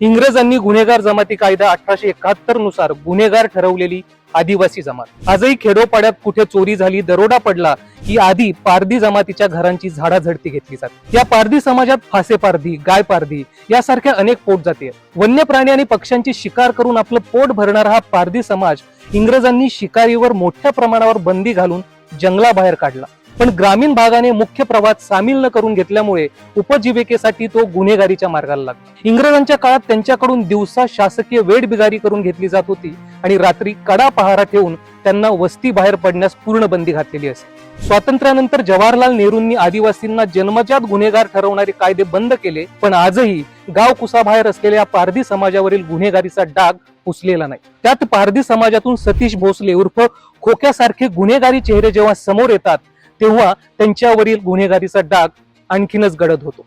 इंग्रजांनी गुन्हेगार जमाती कायदा अठराशे एकाहत्तरनुसार गुन्हेगार ठरवलेली आदिवासी जमात. आजही खेडोपाड्यात कुठे चोरी झाली दरोडा पडला की आधी पारधी जमातीच्या घरांची झाडाझडती घेतली जाते. या पारधी समाजात फासे पारधी गाय पारधी यासारख्या अनेक पोट जाते वन्य प्राणी आणि पक्ष्यांची शिकार करून आपलं पोट भरणारा हा पारधी समाज इंग्रजांनी शिकारीवर मोठ्या प्रमाणावर बंदी घालून जंगलाबाहेर काढला. पण ग्रामीण भागाने मुख्य प्रवाहात सामील न करून घेतल्यामुळे उपजीविकेसाठी तो गुन्हेगारीच्या मार्गाला लागला. इंग्रजांच्या काळात त्यांच्याकडून दिवसा शासकीय वेडबिगारी करून घेतली जात होती आणि रात्री कडा पहारा ठेवून त्यांना वस्ती बाहेर पडण्यास पूर्ण बंदी घातलेली असे. स्वातंत्र्यानंतर जवाहरलाल नेहरूंनी आदिवासींना जन्मजात गुन्हेगार ठरवणारे कायदे बंद केले पण आजही गाव कुसाबाहेर असलेल्या पारधी समाजावरील गुन्हेगारीचा डाग पुसलेला नाही. त्यात पारधी समाजातून सतीश भोसले उर्फ खोक्यासारखे गुन्हेगारी चेहरे जेव्हा समोर येतात तेव्हा त्यांच्यावरील गुन्हेगारीचा डाग आणखीनच गडद होतो.